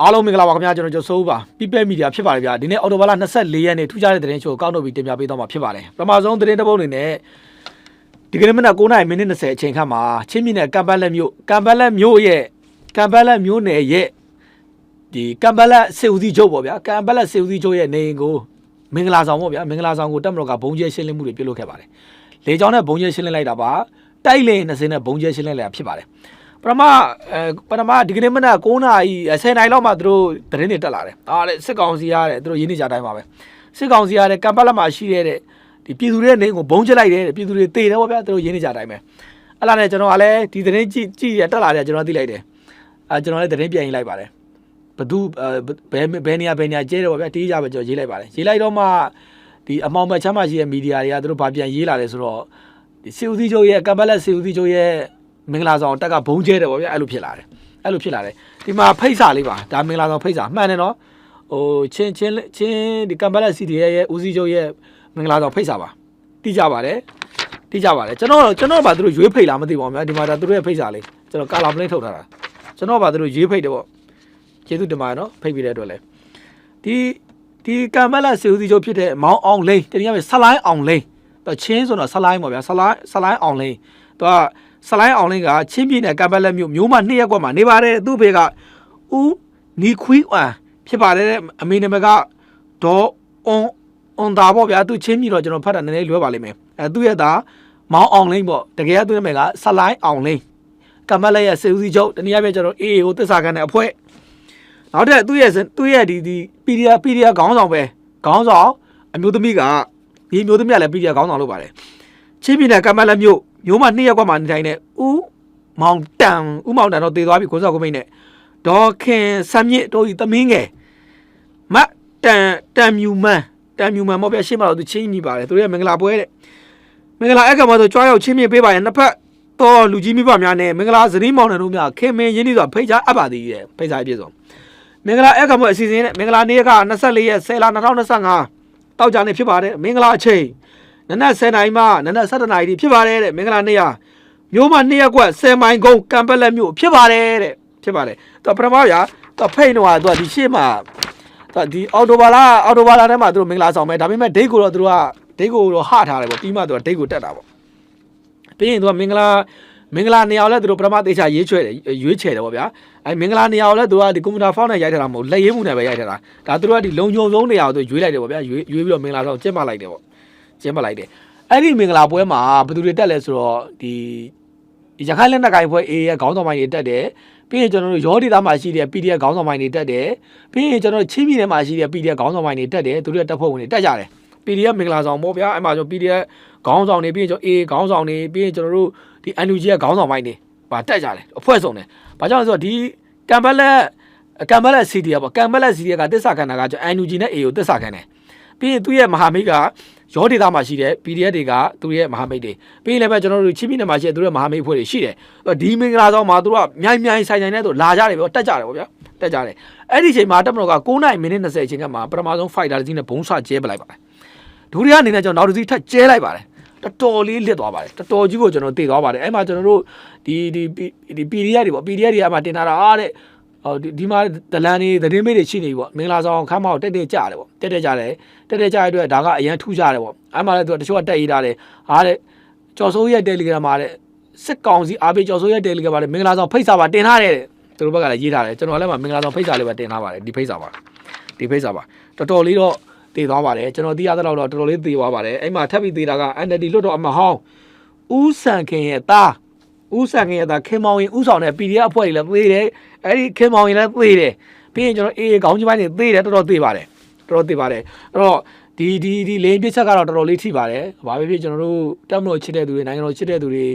အားလုံးမင်္ဂလာပါခင်ဗျာကျွန်တော်ကျော်စိုးပါ People Media ဖြစ်ပါတယ်ဗျာဒီနေ့အော်တိုဘာလ24ရက်နေ့ထူးခြားတဲ့သတင်းချိုးကိုကောက်နှုတ်ပြီးတင်ပြပေးသွားမှာဖြစ်ပါတယ်ပထမဆုံးသတင်းတစ်ပုဒ်အနေနဲ့ဒီကနေ့မနက်9:30မိနစ်20အချိန်ခန့်မှာချင်းပြည်နယ်ကမ်ပက်လက်မြို့ကမ်ပက်လက်မြို့ရဲ့ကမ်ပက်လက်မြို့နယ်ရဲ့ဒီကမ်ပက်လက်စေဦးစီးချုပ်ပေါ့ဗျာကမ်ပက်လက်စေဦးစီးချုပ်ရဲ့နေအိမ်ကိုမင်္ဂလာဆောင်ပေါ့ဗျာမင်္ဂလာဆောင်ကိုတက်မတော်ကဘုံကျဲရှင်းလင်းမှုတွေပြုလုပ်ခဲ့ပါတယ်လေကြောင်းနဲ့ဘုံကျဲရှင်းလင်းလိုက်တာပါတိုက်လေ20နဲ့ဘုံကျဲရှင်းလင်းလိုက်တာဖြစ်ပါတယ် ပထမအဲပထမဒီကနေ့မနက်9နာရီ10နာရီလောက်မှသူတို့သတင်းတွေတက်လာတယ်။အားလေစစ်ကောင်စီရတဲ့သူတို့ရင်းနေကြတိုင်းပါပဲ။စစ်ကောင်စီရတဲ့ကမ်ပတ်လက်မှာရှိတဲ့ဒီပြည်သူတွေနေကိုဘုံချလိုက်တယ်တဲ့ပြည်သူတွေတေတယ်ဗောဗျာသူတို့ရင်းနေကြတိုင်းပဲ။အဲ့လာနဲ့ကျွန်တော်ကလည်းဒီသတင်းကြည့်ကြည့်ရတက်လာတယ်ကျွန်တော်သိလိုက်တယ်။အဲကျွန်တော်လည်းသတင်းပြန်ရေးလိုက်ပါတယ်။ဘသူဘယ်ဘယ်နေရာဘယ်နေရာကျဲတယ်ဗောဗျာတီးကြပဲကျွန်တော်ရေးလိုက်ပါတယ်။ရေးလိုက်တော့မှဒီအမောင်ဘက်ချမ်းမရှိတဲ့မီဒီယာတွေကသူတို့ဗာပြန်ရေးလာတယ်ဆိုတော့ဒီစီဦးစီးချုပ်ရဲ့ကမ်ပတ်လက်စီဦးစီးချုပ်ရဲ့ မင်္ဂလာဆောင်တက်ကဘုံကျဲတယ်ဗောဗျာအဲ့လိုဖြစ်လာတယ်အဲ့လိုဖြစ်လာတယ်ဒီမှာဖိတ်စာလေးပါဒါမင်္ဂလာဆောင်ဖိတ်စာမှန်တယ်နော်ဟိုချင်းချင်းချင်းဒီကမ်ဘလက်စီတီရဲ့ဦးစီးချုပ်ရဲ့မင်္ဂလာဆောင်ဖိတ်စာပါတိကြပါတယ်တိကြပါတယ်ကျွန်တော်ကျွန်တော်ဘာသူတို့ရွေးဖိတ်လားမသိပါဘူးဗျာဒီမှာဒါသူတို့ရဲ့ဖိတ်စာလေးကျွန်တော်ကာလာပလင်းထုတ်ထားတာကျွန်တော်ဘာသူတို့ရွေးဖိတ်တယ်ဗောကျေးဇူးတင်ပါတယ်နော်ဖိတ်ပြီးတဲ့အတွက်လည်းဒီဒီကမ်ဘလက်စီဦးစီးချုပ်ဖြစ်တဲ့မောင်အောင်လိန်တနည်းအားဖြင့်ဆလိုင်းအောင်လိန်တော့ချင်းဆိုတော့ဆလိုင်းပေါ့ဗျာဆလိုင်းဆလိုင်းအောင်လိန်သူက ဆလိုင်းအောင်လင်းကချင်းပြည်နယ်ကပ်ပက်လက်မြို့မျိုးမနှစ်ရက်ကွက်မှာနေပါတယ်သူ့ဖေကဦးနီခွီအန်ဖြစ်ပါတယ်တဲ့အမေနာမည်ကဒေါ်အွန်အွန်တာပေါ့ဗျာသူချင်းပြည်တော့ကျွန်တော်ဖတ်တာနည်းနည်းလွဲပါလိမ့်မယ်အဲသူ့ရဲ့သားမောင်အောင်လင်းပေါ့တကယ်ကသူ့နာမည်ကဆလိုင်းအောင်လင်းကပ်ပက်လက်ရဲ့စေဦးစီးချုပ်တနည်းအားဖြင့်ကျွန်တော်အေးကိုတစ္ဆာခံတဲ့အဖွဲ့နောက်တဲ့သူ့ရဲ့သူ့ရဲ့ဒီဒီ PDF PDF ခေါင်းဆောင်ပဲခေါင်းဆောင်အမျိုးသမီးကဒီမျိုးသမီးကလည်း PDF ခေါင်းဆောင်လုပ်ပါတယ် ချင်းပြည်နယ်ကပ်ပက်လက်မြို့မျိုးမနှစ်ရက်ကွက်မှာနေထိုင်တဲ့ဦးမောင်တန်ဦးမောင်တန်တော့တည်သွားပြီကိုစောက်ကိုမိတ်နဲ့ဒေါ်ခင်ဆမ်မြင့်တို့ဤသမင်းငယ်မတ်တန်တန်မြူမန်တန်မြူမန်မောပြရှင်းမလို့သူချင်းမိပါတယ်သူရဲ့မင်္ဂလာပွဲတဲ့မင်္ဂလာအက်ကမှာဆိုကြွားရောက်ချင်းမြင့်ပေးပါရင်နှစ်ဖက်တော့လူကြီးမိဘများနဲ့မင်္ဂလာဇနီးမောင်နှံတို့များခင်မင်းရင်းနှီးစွာဖိတ်ကြားအပ်ပါသည်တဲ့ဖိတ်ကြားအပြည့်စုံမင်္ဂလာအက်ကမှာအစီအစဉ်နဲ့မင်္ဂလာနေ့က24ရက်10လ2025တောက်ကြနေဖြစ်ပါတယ်မင်္ဂလာအချိန် နနက်10နာရီမှနနက်7နာရီဖြစ်ပါတယ်တဲ့မင်္ဂလာနေ့ဟာမျိုးမ2ရက်ကွက်10မိုင်ကုန်းကံပက်လက်မြို့ဖြစ်ပါတယ်တဲ့ဖြစ်ပါတယ်သူပထမဗျာသူဖိတ်တော့သူကဒီရှေ့မှာသူဒီအော်တိုဘာလာအော်တိုဘာလာထဲမှာသူတို့မင်္ဂလာဆောင်ပဲဒါပေမဲ့ဒိတ်ကိုတော့သူတို့ကဒိတ်ကိုတော့ဟထားတယ်ပေါ့ပြီးမှသူကဒိတ်ကိုတက်တာပေါ့ပြီးရင်သူကမင်္ဂလာမင်္ဂလာနေရာကိုလည်းသူတို့ပထမသေချာရေးချွဲတယ်ရွေးချယ်တယ်ပေါ့ဗျာအဲမင်္ဂလာနေရာကိုလည်းသူကဒီကွန်ပျူတာဖောင်းနဲ့ရိုက်ထားတာမဟုတ်လက်ရေးမှုနဲ့ပဲရိုက်ထားတာဒါသူတို့ကဒီလုံခြုံဆုံးနေရာကိုသူရွေးလိုက်တယ်ပေါ့ဗျာရွေးရွေးပြီးတော့မင်္ဂလာဆောင်ကျင်းပလိုက်တယ်ပေါ့ ကျင်းပလိုက်တယ်အဲ့ဒီမင်္ဂလာပွဲမှာဘယ်သူတွေတက်လဲဆိုတော့ဒီရခိုင်လက်နက်ကိုင်ဖွဲ့ A ရဲ့ခေါင်းဆောင်ပိုင်းတွေတက်တယ်ပြီးရင်ကျွန်တော်တို့ရောဒေတာမှာရှိတဲ့ PDF ခေါင်းဆောင်ပိုင်းတွေတက်တယ်ပြီးရင်ကျွန်တော်တို့ချင်းပြည်နယ်မှာရှိတဲ့ PDF ခေါင်းဆောင်ပိုင်းတွေတက်တယ်သူတို့ရဲ့တပ်ဖွဲ့ဝင်တွေတက်ကြတယ် PDF မင်္ဂလာဆောင်ပေါ့ဗျာအဲ့မှာကျွန်တော် PDF ခေါင်းဆောင်တွေပြီးရင်ကျွန်တော် A ခေါင်းဆောင်တွေပြီးရင်ကျွန်တော်တို့ဒီ NUG ရဲ့ခေါင်းဆောင်ပိုင်းတွေဗာတက်ကြတယ်အဖွဲ့စုံတယ်ဘာကြောင့်လဲဆိုတော့ဒီကံပက်လက်ကံပက်လက် CD ပေါ့ကံပက်လက် CD ကတစ္ဆာခံတာကကျွန်တော် NUG နဲ့ A ကိုတစ္ဆာခံတယ်ပြီးရင်သူ့ရဲ့မဟာမိတ်က ရောဒေတာမှာရှိတဲ့ PDF တွေကသူရဲ့မဟာမိတ်တွေပြီးရင်လည်းပဲကျွန်တော်တို့ချင်းပြည်နယ်မှာရှိတဲ့သူရဲ့မဟာမိတ်အဖွဲ့တွေရှိတယ်ဒီမင်္ဂလာဆောင်မှာသူတို့ကမြိုင်မြိုင်ဆိုင်ဆိုင်နဲ့သူလာကြတယ်ပြောတက်ကြတယ်ပေါ့ဗျာတက်ကြတယ်အဲ့ဒီအချိန်မှာတက်မတော်က9နိုင်မိနစ်20အချိန်ကမှပထမဆုံး fighter တစ်စီးနဲ့ဘုံဆွကျဲပလိုက်ပါတယ်ဒုတိယအနေနဲ့ကျွန်တော်နောက်တစ်စီးထပ်ကျဲလိုက်ပါတယ်တော်တော်လေးလစ်သွားပါတယ်တော်တော်ကြီးကိုကျွန်တော်သိသွားပါတယ်အဲ့မှာကျွန်တော်တို့ဒီဒီဒီ PDF တွေပေါ့ PDF တွေအမှတင်ထားတာအားတဲ့ ဟောဒီဒီမှာဒလန်တွေသတင်းမေးတွေရှိနေပြီပေါ့မင်္ဂလာဆောင်ခမ်းမကိုတက်တက်ကြတယ်ပေါ့တက်တက်ကြတယ်တက်တက်ကြတဲ့အတွက်ဒါကအရန်ထူးကြတယ်ပေါ့အဲ့မှာလည်းသူကတချို့ကတက်ရေးထားတယ်အားတဲ့ကျော်စိုးရဲ့ Telegram မှာတဲ့စစ်ကောင်စီအားပေးကျော်စိုးရဲ့ Telegram မှာတဲ့မင်္ဂလာဆောင်ဖိတ်စာပါတင်ထားတယ်တဲ့သူတို့ဘက်ကလည်းရေးထားတယ်ကျွန်တော်လည်းမင်္ဂလာဆောင်ဖိတ်စာလေးပဲတင်ထားပါတယ်ဒီဖိတ်စာပါဒီဖိတ်စာပါတော်တော်လေးတော့တည်သွားပါတယ်ကျွန်တော်သိရတဲ့လောက်တော့တော်တော်လေးတည်သွားပါတယ်အဲ့မှာထပ်ပြီးတည်တာက NLD လွတ်တော်အမဟောင်းဦးစံခင်ရဲ့သားဦးစံခင်ရဲ့သားခင်မောင်ရင်ဦးဆောင်တဲ့ PDF အဖွဲ့တွေလည်းသေးတယ် အဲ့ဒီခင်မောင်ရင်လည်းသေးတယ်ပြီးရင်ကျွန်တော်အေးခေါင်းကြီးပိုင်းတွေသေးတယ်တော်တော်သေးပါတယ်တော်တော်သေးပါတယ်အဲ့တော့ဒီဒီဒီလေပြစ်ချက်ကတော့တော်တော်လေးထိပါတယ်ဘာဖြစ်ဖြစ်ကျွန်တော်တို့တက်မလို့ချစ်တဲ့သူတွေနိုင်ငံတော်ချစ်တဲ့သူတွေ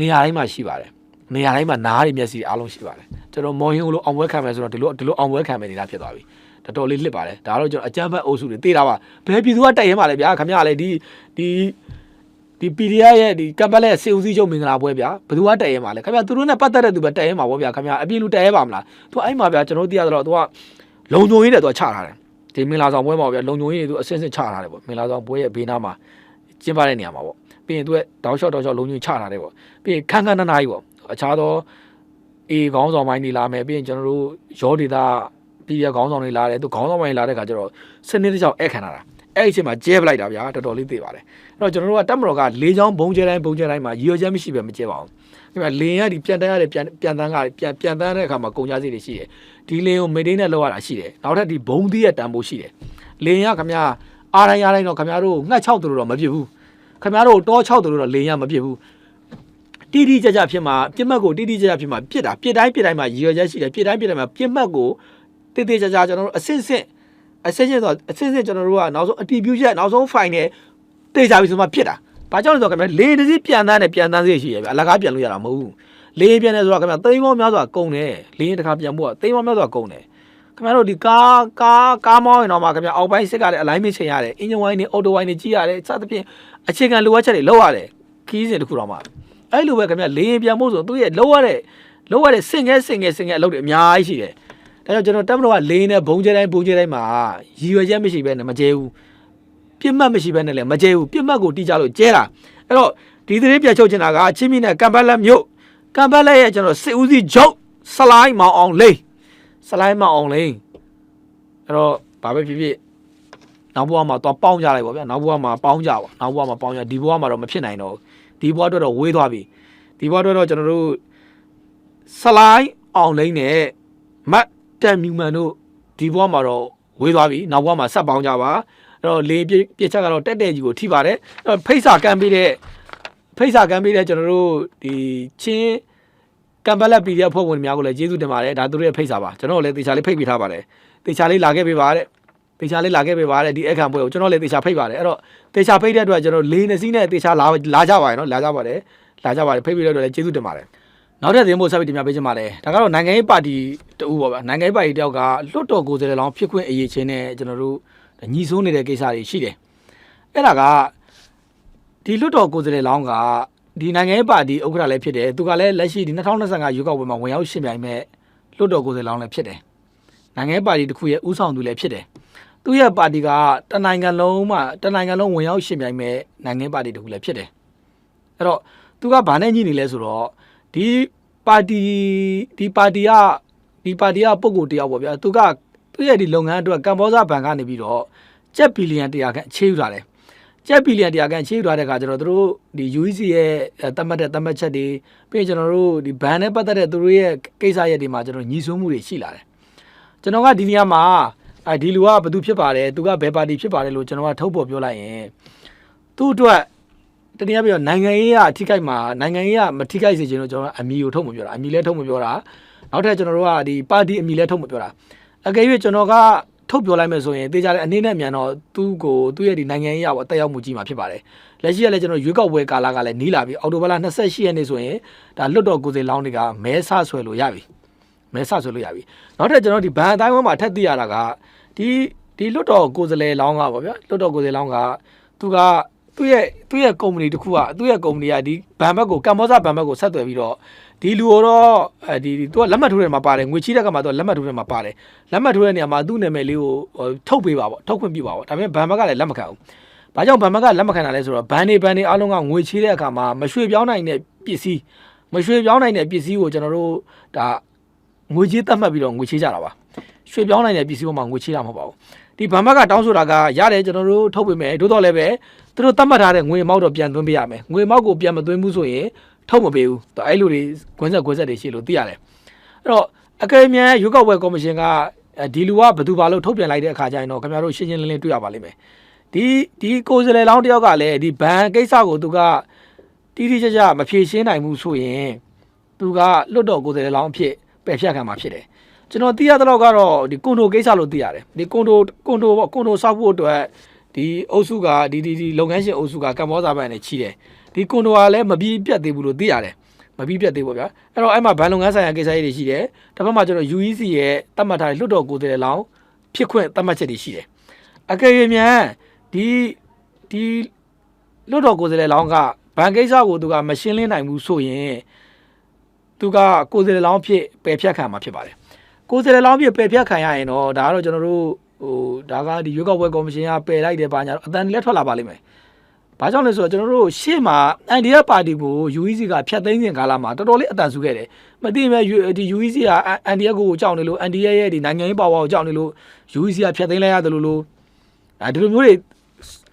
နေရာတိုင်းမှာရှိပါတယ်နေရာတိုင်းမှာနားတွေမျက်စိအားလုံးရှိပါတယ်ကျွန်တော်မော်ဟင်းကိုလို့အောင်ပွဲခံမယ်ဆိုတော့ဒီလိုဒီလိုအောင်ပွဲခံမယ်နေတာဖြစ်သွားပြီတော်တော်လေးလစ်ပါတယ်ဒါတော့ကျွန်တော်အကြမ်းဖက်အုပ်စုတွေတေးတာပါဘယ်ပြည်သူကတိုက်ရဲမှာလဲဗျာခမရလေဒီဒီ ဒီ PDF ရဲ့ဒီကပ်ပတ်လက်စေဦးစီးချုပ်မင်္ဂလာပွဲဗျာဘယ်သူကတိုက်ရဲမှာလဲခင်ဗျာသူတို့နဲ့ပတ်သက်တဲ့သူပဲတိုက်ရဲမှာပေါ့ဗျာခင်ဗျာအပြည့်လူတိုက်ရဲပါမလားသူအဲ့မှာဗျာကျွန်တော်သိရတော့သူကလုံခြုံရေးတဲ့သူကချထားတယ်ဒီမင်္ဂလာဆောင်ပွဲမှာဗျာလုံခြုံရေးတွေသူအစင်းစင်းချထားတယ်ပေါ့မင်္ဂလာဆောင်ပွဲရဲ့ဘေးနားမှာကျင်းပတဲ့နေရာမှာပေါ့ပြီးရင်သူကတောက်လျှောက်တောက်လျှောက်လုံခြုံရေးချထားတယ်ပေါ့ပြီးရင်ခန်းခန်းနားနားကြီးပေါ့အခြားသောအေးခေါင်းဆောင်ပိုင်းနေလာမယ်ပြီးရင်ကျွန်တော်တို့ရောဒေတာပြည်ရခေါင်းဆောင်တွေလာတယ်သူခေါင်းဆောင်ပိုင်းလာတဲ့ခါကျတော့စနစ်တစ်ကြောင်အဲ့ခံလာတာ အဲ့ဒီအချိန်မှာကျဲပလိုက်တာဗျာတော်တော်လေးသိပါတယ်အဲ့တော့ကျွန်တော်တို့ကတက်မတော်ကလေးချောင်းဘုံကျဲတိုင်းဘုံကျဲတိုင်းမှာရည်ရွယ်ချက်မရှိပဲမကျဲပါဘူးဒီမှာလင်းရဒီပြန်တန်းရတဲ့ပြန်ပြန်တန်းကပြန်ပြန်တန်းတဲ့အခါမှာကုန်ကြစီတွေရှိတယ်ဒီလင်းကိုမေဒိန်းနဲ့လောက်ရတာရှိတယ်နောက်ထပ်ဒီဘုံသီးရဲ့တန်ဖိုးရှိတယ်လင်းရခမအားတိုင်းအားတိုင်းတော့ခမတို့ငှက်6တူတော့မဖြစ်ဘူးခမတို့တော6တူတော့လင်းရမဖြစ်ဘူးတိတိကျကျဖြစ်မှာပြစ်မှတ်ကိုတိတိကျကျဖြစ်မှာပြစ်တာပြစ်တိုင်းပြစ်တိုင်းမှာရည်ရွယ်ချက်ရှိတယ်ပြစ်တိုင်းပြစ်တိုင်းမှာပြစ်မှတ်ကိုတိတိကျကျကျွန်တော်တို့အစစ်စစ် အစစ်စစ်ဆိုအစစ်စစ်ကျွန်တော်တို့ကနောက်ဆုံးအတီးပြူချက်နောက်ဆုံး file နဲ့တေချာပြီဆိုမှဖြစ်တာဘာကြောင့်လဲဆိုတော့ခင်ဗျာလေတစ်စီးပြန်တန်းနဲ့ပြန်တန်းစေးရှိရဗျအလကားပြန်လို့ရတာမဟုတ်ဘူးလေပြန်နေဆိုတော့ခင်ဗျာသိန်းပေါင်းများစွာကုန်တယ်လေတစ်ခါပြန်ဖို့ကသိန်းပေါင်းများစွာကုန်တယ်ခင်ဗျားတို့ဒီကားကားကားမောင်းရင်တော့မှခင်ဗျာအောက်ပိုင်းစစ်ကလည်းအလိုင်းမချိန်ရတယ်အင်ဂျင်ဝိုင်းနဲ့အော်တိုဝိုင်းနဲ့ကြည့်ရတယ်စသဖြင့်အခြေခံလိုအပ်ချက်တွေလောက်ရတယ်ခီးစဉ်တစ်ခုတော့မှအဲ့လိုပဲခင်ဗျလေရင်ပြန်ဖို့ဆိုသူရဲ့လောရတဲ့လောရတဲ့စင်ငဲစင်ငဲစင်ငဲအလုပ်တွေအများကြီးရှိတယ်။ ဒါကြောင့်ကျွန်တော်တက်မလို့ကလေရင်နဲ့ဘုံကျဲတိုင်းဘုံကျဲတိုင်းမှာရည်ရွယ်ချက်မရှိဘဲနဲ့မကျဲဘူး။ပြစ်မှတ်မရှိဘဲနဲ့လည်းမကျဲဘူး။ပြစ်မှတ်ကိုတိကျလို့ကျဲတာ။အဲ့တော့ဒီသတင်းပြချုပ်ချင်တာကချင်းမီနဲ့ကံပတ်လက်မြို့ကံပတ်လက်ရဲ့ကျွန်တော်စစ်ဦးစီးချုပ်စလိုင်းမောင်အောင်လိန်စလိုင်းမောင်အောင်လိန်အဲ့တော့ဘာပဲဖြစ်ဖြစ်နောက်ဘဝမှာတော့ပေါင်းကြလိုက်ပါဗျာနောက်ဘဝမှာပေါင်းကြပါနောက်ဘဝမှာပေါင်းကြဒီဘဝမှာတော့မဖြစ်နိုင်တော့ဘူးဒီဘဝအတွက်တော့ဝေးသွားပြီဒီဘဝအတွက်တော့ကျွန်တော်တို့စလိုင်းအောင်လိမ့်နဲ့မတ် တန်မြူမန်တို့ဒီဘဝမှာတော့ဝေးသွားပြီနောက်ဘဝမှာဆက်ပေါင်းကြပါအဲ့တော့လေပြပြချက်ကတော့တက်တဲ့ကြီးကိုထိပါတယ်အဲ့တော့ဖိတ်စာကမ်းပေးတဲ့ဖိတ်စာကမ်းပေးတဲ့ကျွန်တော်တို့ဒီချင်းကံပလက် PDF ဖွဲ့ဝင်များကိုလည်းကျေးဇူးတင်ပါတယ်ဒါသူတို့ရဲ့ဖိတ်စာပါကျွန်တော်လည်းတေချာလေးဖိတ်ပေးထားပါတယ်တေချာလေးလာခဲ့ပေးပါတဲ့တေချာလေးလာခဲ့ပေးပါတယ်ဒီအခန့်ပွဲကိုကျွန်တော်လည်းတေချာဖိတ်ပါတယ်အဲ့တော့တေချာဖိတ်တဲ့အတွက်ကျွန်တော်လေးနှစ်စီးနဲ့တေချာလာလာကြပါရနော်လာကြပါတယ်လာကြပါတယ်ဖိတ်ပြီးတဲ့အတွက်လည်းကျေးဇူးတင်ပါတယ် နောက်ထပ်သတင်းပို့ဆက်ပြီးတင်ပြပေးချင်ပါတယ်ဒါကတော့နိုင်ငံရေးပါတီတူပေါ့ဗျာနိုင်ငံရေးပါတီတယောက်ကလွတ်တော်ကိုယ်စားလှယ်လောင်းဖြစ်ခွင့်အရေးချင်းနဲ့ကျွန်တော်တို့ညီစိုးနေတဲ့ကိစ္စတွေရှိတယ်အဲ့ဒါကဒီလွတ်တော်ကိုယ်စားလှယ်လောင်းကဒီနိုင်ငံရေးပါတီဥက္ကဋ္ဌလည်းဖြစ်တယ်သူကလည်းလက်ရှိဒီ2025ရွေးကောက်ပွဲမှာဝင်ရောက်ရှင်ပြိုင်မဲ့လွတ်တော်ကိုယ်စားလှယ်လောင်းလည်းဖြစ်တယ်နိုင်ငံရေးပါတီတစ်ခုရဲ့ဥဆောင်သူလည်းဖြစ်တယ်သူ့ရဲ့ပါတီကတနိုင်ငံလုံးမှာတနိုင်ငံလုံးဝင်ရောက်ရှင်ပြိုင်မဲ့နိုင်ငံပါတီတခုလည်းဖြစ်တယ်အဲ့တော့သူကဘာနဲ့ညှိနေလဲဆိုတော့ ဒီပါတီဒီပါတီကဒီပါတီကပုံကိုတယောက်ပေါ့ဗျာသူကသူ့ရဲ့ဒီလုပ်ငန်းအတွက်ကမ္ဘောဇဘဏ်ကနေပြီးတော့ကျပ်ဘီလီယံ100ခန့်အခြေယူထားတယ်ကျပ်ဘီလီယံ100ခန့်အခြေယူထားတဲ့အခါကျတော့သူတို့ဒီ UEC ရဲ့တတ်မှတ်တဲ့တတ်မှတ်ချက်တွေပြီးရင်ကျွန်တော်တို့ဒီဘဏ်နဲ့ပတ်သက်တဲ့သူတို့ရဲ့ကိစ္စရပ်တွေမှာကျွန်တော်ညီဆွမှုတွေရှိလာတယ်ကျွန်တော်ကဒီနေရာမှာအဲဒီလူကဘသူဖြစ်ပါတယ်သူကဘယ်ပါတီဖြစ်ပါတယ်လို့ကျွန်တော်ကထုတ်ပေါ်ပြောလိုက်ရင်သူ့အတွက် တနည်းအားဖြင့်နိုင်ငံရေးကအထိခိုက်မှာနိုင်ငံရေးကမထိခိုက်စေချင်လို့ကျွန်တော်ကအမီကိုထုတ်မပြောတာအမီလည်းထုတ်မပြောတာနောက်ထပ်ကျွန်တော်တို့ကဒီပါတီအမီလည်းထုတ်မပြောတာအကယ်၍ကျွန်တော်ကထုတ်ပြောလိုက်မယ်ဆိုရင်တေးကြတဲ့အနေနဲ့မြန်တော့သူ့ကိုသူ့ရဲ့ဒီနိုင်ငံရေးအပေါ်တက်ရောက်မှုကြီးမှာဖြစ်ပါတယ်လက်ရှိကလည်းကျွန်တော်ရွေးကောက်ပွဲကာလကလည်းနီးလာပြီအော်တိုဘလာ28ရက်နေ့ဆိုရင်ဒါလွတ်တော်ကိုယ်စားလောင်းတွေကမဲဆဆွဲလို့ရပြီမဲဆဆွဲလို့ရပြီနောက်ထပ်ကျွန်တော်ဒီဘန်အတိုင်းဝန်းမှာထပ်သိရတာကဒီဒီလွတ်တော်ကိုယ်စားလှယ်လောင်းကပေါ့ဗျာလွတ်တော်ကိုယ်စားလှယ်လောင်းကသူက သူ့ရဲ့သူ့ရဲ့ကုမ္ပဏီတစ်ခုကသူ့ရဲ့ကုမ္ပဏီကဒီဘန်ဘက်ကိုကမ္ဘောဇဘန်ဘက်ကိုဆက်သွယ်ပြီးတော့ဒီလူတော့အဲဒီသူကလက်မှတ်ထိုးတယ်မှာပါတယ်ငွေချီးတဲ့ကမှာသူကလက်မှတ်ထိုးတယ်မှာပါတယ်လက်မှတ်ထိုးတဲ့နေရာမှာသူ့နာမည်လေးကိုထုတ်ပေးပါပေါ့ထုတ်ခွင့်ပြုပါပေါ့ဒါပေမဲ့ဘန်ဘက်ကလည်းလက်မခံဘူးဘာကြောင့်ဘန်ဘက်ကလက်မခံတာလဲဆိုတော့ဘန်နေဘန်နေအားလုံးကငွေချီးတဲ့အခါမှာမရွှေပြောင်းနိုင်တဲ့ပစ္စည်းမရွှေပြောင်းနိုင်တဲ့ပစ္စည်းကိုကျွန်တော်တို့ဒါငွေချေးသတ်မှတ်ပြီးတော့ငွေချေးကြတာပါရွှေပြောင်းနိုင်တဲ့ပစ္စည်းပေါ်မှာငွေချေးတာမဟုတ်ပါဘူး ဒီဘန်ဘက်ကတောင်းဆိုတာကရတယ်ကျွန်တော်တို့ထုတ်ပေးမယ်တို့တော့လည်းပဲသူတို့သတ်မှတ်ထားတဲ့ငွေအမောက်တော့ပြန်သွင်းပေးရမယ်ငွေအမောက်ကိုပြန်မသွင်းဘူးဆိုရင်ထုတ်မပေးဘူးတော့အဲ့လိုတွေခွန်းဆက်ခွန်းဆက်တွေရှိလို့သိရတယ်အဲ့တော့အကယ်၍ရွေးကောက်ပွဲကော်မရှင်ကဒီလူကဘယ်သူပါလို့ထုတ်ပြန်လိုက်တဲ့အခါကျရင်တော့ခင်ဗျားတို့ရှင်းရှင်းလင်းလင်းတွေ့ရပါလိမ့်မယ်ဒီဒီကိုယ်စားလှယ်လောင်းတယောက်ကလည်းဒီဘန်ကိစ္စကိုသူကတိတိကျကျမဖြေရှင်းနိုင်ဘူးဆိုရင်သူကလွတ်တော်ကိုယ်စားလှယ်လောင်းအဖြစ်ပယ်ဖြတ်ခံမှာဖြစ်တယ် ကျွန်တော်သိရတဲ့လောက်ကတော့ဒီကွန်ဒိုကိစ္စလို့သိရတယ်ဒီကွန်ဒိုကွန်ဒိုပေါ့ကွန်ဒိုဆောက်ဖို့အတွက်ဒီအုပ်စုကဒီဒီဒီလုပ်ငန်းရှင်အုပ်စုကကမ္ဘောဇာဘဏ်နဲ့ချီတယ်ဒီကွန်ဒိုကလည်းမပြီးပြတ်သေးဘူးလို့သိရတယ်မပြီးပြတ်သေးပေါ့ဗျာအဲ့တော့အဲ့မှာဘဏ်လုပ်ငန်းဆိုင်ရာကိစ္စတွေရှိတယ်တစ်ဖက်မှာကျွန်တော် UEC ရဲ့တတ်မှတ်ထားတဲ့လွတ်တော်ကိုယ်စားလှယ်လောင်းဖြစ်ခွင့်တတ်မှတ်ချက်တွေရှိတယ်အကယ်၍မြန်ဒီဒီလွတ်တော်ကိုယ်စားလှယ်လောင်းကဘဏ်ကိစ္စကိုသူကမရှင်းလင်းနိုင်ဘူးဆိုရင်သူကကိုယ်စားလှယ်လောင်းဖြစ်ပယ်ဖြတ်ခံမှာဖြစ်ပါတယ် ကိုယ်စားလှယ်လောင်းဖြစ်ပယ်ဖြတ်ခံရရင်တော့ဒါကတော့ကျွန်တော်တို့ဟိုဒါကဒီရွေးကောက်ပွဲကော်မရှင်ကပယ်လိုက်တယ်ပါညာတော့အတန်လည်းထွက်လာပါလိမ့်မယ်ဘာကြောင့်လဲဆိုတော့ကျွန်တော်တို့ရှေ့မှာ NDF ပါတီကို UEC ကဖျက်သိမ်းစဉ်ကာလမှာတော်တော်လေးအတန်ဆူခဲ့တယ်မသိမဲ့ U- ဒီ UEC က NDF ကိုကြောက်နေလို့ NDF ရဲ့ဒီနိုင်ငံရေးပါဝါကိုကြောက်နေလို့ UEC ကဖျက်သိမ်းလိုက်ရတယ်လို့လို့အဲဒီလိုမျိုးတွေ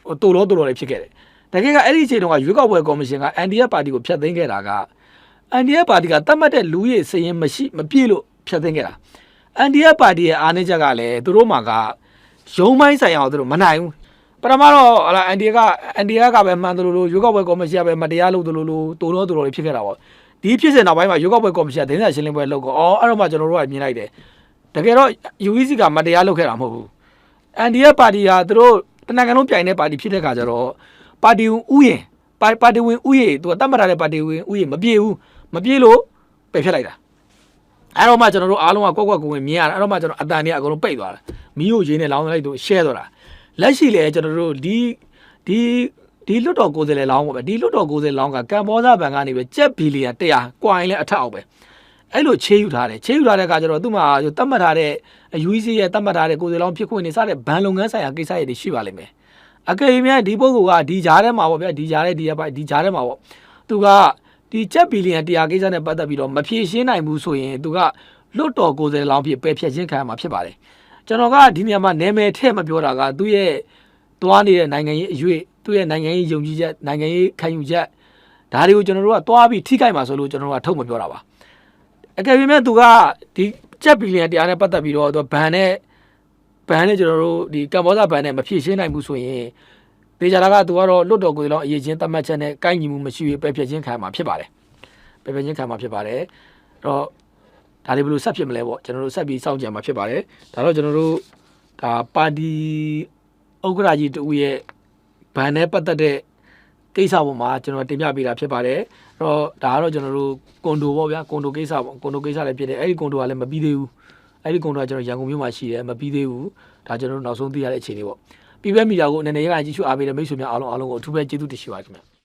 ဟိုတိုးလို့တိုးလို့တွေဖြစ်ခဲ့တယ်တကယ်ကအဲ့ဒီအချိန်တုန်းကရွေးကောက်ပွဲကော်မရှင်က NDF ပါတီကိုဖျက်သိမ်းခဲ့တာက NDF ပါတီကတတ်မှတ်တဲ့လူရေးစရင်မရှိမပြည့်လို့ဖျက်သိမ်းခဲ့တာ NDF ပါတီရဲ့အားနည်းချက်ကလည်းသူတို့မှာကရုံးပိုင်းဆိုင်အောင်သူတို့မနိုင်ဘူးပထမတော့ဟလာ NDF က NDF ကပဲမှန်တယ်လို့လို့ရွေးကောက်ပွဲကော်မရှင်ကပဲမတရားလုပ်တယ်လို့လို့တိုးတော့တိုးတော့ဖြစ်ခဲ့တာပေါ့ဒီဖြစ်စဉ်နောက်ပိုင်းမှာရွေးကောက်ပွဲကော်မရှင်ကဒင်းစာရှင်းလင်းပွဲလုပ်ကောအော်အဲ့တော့မှကျွန်တော်တို့ကမြင်လိုက်တယ်တကယ်တော့ UEC ကမတရားလုပ်ခဲ့တာမဟုတ်ဘူး NDF ပါတီကသူတို့တနင်္ဂနွေပြိုင်တဲ့ပါတီဖြစ်တဲ့ခါကျတော့ပါတီဝင်ဥယျင်ပါပါတီဝင်ဥယျင်သူကတတ်မှတ်ထားတဲ့ပါတီဝင်ဥယျင်မပြေဘူးမပြေလို့ပယ်ဖျက်လိုက်တာ အဲ့တော့မှကျွန်တော်တို့အားလုံးကကွက်ကွက်ကိုဝင်မြင်ရတာအဲ့တော့မှကျွန်တော်အတန်တွေကအကုန်လုံးပိတ်သွားတာမီးကိုရင်းနဲ့လောင်းလိုက်တော့ share သွားတာလက်ရှိလေကျွန်တော်တို့ဒီဒီဒီလွတ်တော်ကိုယ်စားလှယ်လောင်းပေါ့ပဲဒီလွတ်တော်ကိုယ်စားလှယ်လောင်းကကမ်ဘောဇဘန်ကနေပဲကြက်ဘီလီယံ100ကွာရင်လည်းအထက်အောက်ပဲအဲ့လိုချေးယူထားတယ်ချေးယူထားတဲ့အခါကျတော့သူ့မှာတတ်မှတ်ထားတဲ့ UEC ရဲ့တတ်မှတ်ထားတဲ့ကိုယ်စားလှယ်လောင်းဖြစ်ခွင့်နေစတဲ့ဘဏ်လုပ်ငန်းဆိုင်ရာကိစ္စတွေရှိပါလိမ့်မယ်အကယ်၍များဒီပုဂ္ဂိုလ်ကဒီကြားထဲမှာပေါ့ဗျာဒီကြားထဲဒီရပါဒီကြားထဲမှာပေါ့သူက ဒီကြက်ဘီလီယံ100ကိစ္စနဲ့ပတ်သက်ပြီးတော့မဖြေရှင်းနိုင်ဘူးဆိုရင်သူကလွတ်တော်ကိုယ်စားလှယ်လောင်းဖြစ်ပယ်ဖြတ်ခြင်းခံရမှာဖြစ်ပါတယ်ကျွန်တော်ကဒီနေရာမှာနာမည်ထည့်မပြောတာကသူ့ရဲ့သွားနေတဲ့နိုင်ငံရေးအရွေ့သူ့ရဲ့နိုင်ငံရေးယုံကြည်ချက်နိုင်ငံရေးခံယူချက်ဒါတွေကိုကျွန်တော်တို့ကသွားပြီးထိခိုက်မှာဆိုလို့ကျွန်တော်တို့ကထုတ်မပြောတာပါအကယ်၍မဲ့သူကဒီချက်ဘီလီယံတရားနဲ့ပတ်သက်ပြီးတော့သူဘန်နဲ့ဘန်နဲ့ကျွန်တော်တို့ဒီကမ္ဘောဇဘန်နဲ့မဖြည့်ရှင်းနိုင်ဘူးဆိုရင် ဒေကြတာကသူကတော့လွတ်တော်ကိုယ်စားလှယ်လောင်းအရေးချင်းသတ်မှတ်ချက်နဲ့ကိုင်းညီမှုမရှိဘဲပယ်ဖြတ်ခြင်းခံရမှာဖြစ်ပါတယ်ပယ်ဖြတ်ခြင်းခံရမှာဖြစ်ပါတယ်အဲ့တော့ဒါတွေဘယ်လိုဆက်ဖြစ်မလဲပေါ့ကျွန်တော်တို့ဆက်ပြီးစောင့်ကြံမှာဖြစ်ပါတယ်ဒါတော့ကျွန်တော်တို့ဒါပါတီဥက္ကရာကြီးတူရဲ့ဗန်နဲ့ပတ်သက်တဲ့ကိစ္စပေါ်မှာကျွန်တော်တင်ပြပေးတာဖြစ်ပါတယ်အဲ့တော့ဒါကတော့ကျွန်တော်တို့ကွန်ဒိုပေါ့ဗျာကွန်ဒိုကိစ္စပေါ့ကွန်ဒိုကိစ္စလည်းဖြစ်တယ်အဲ့ဒီကွန်ဒိုကလည်းမပြီးသေးဘူးအဲ့ဒီကွန်ဒိုကကျွန်တော်ရန်ကုန်မြို့မှာရှိတယ်မပြီးသေးဘူးဒါကျွန်တော်တို့နောက်ဆုံးသိရတဲ့အခြေအနေပေါ့ ပြည်ပမီဒီယာကိုအနေနဲ့ရကကြည့်ရှုအားပေးတဲ့မိတ်ဆွေများအားလုံးအားလုံးကိုအထူးပဲကျေးဇူးတင်ရှိပါတယ်ခင်ဗျ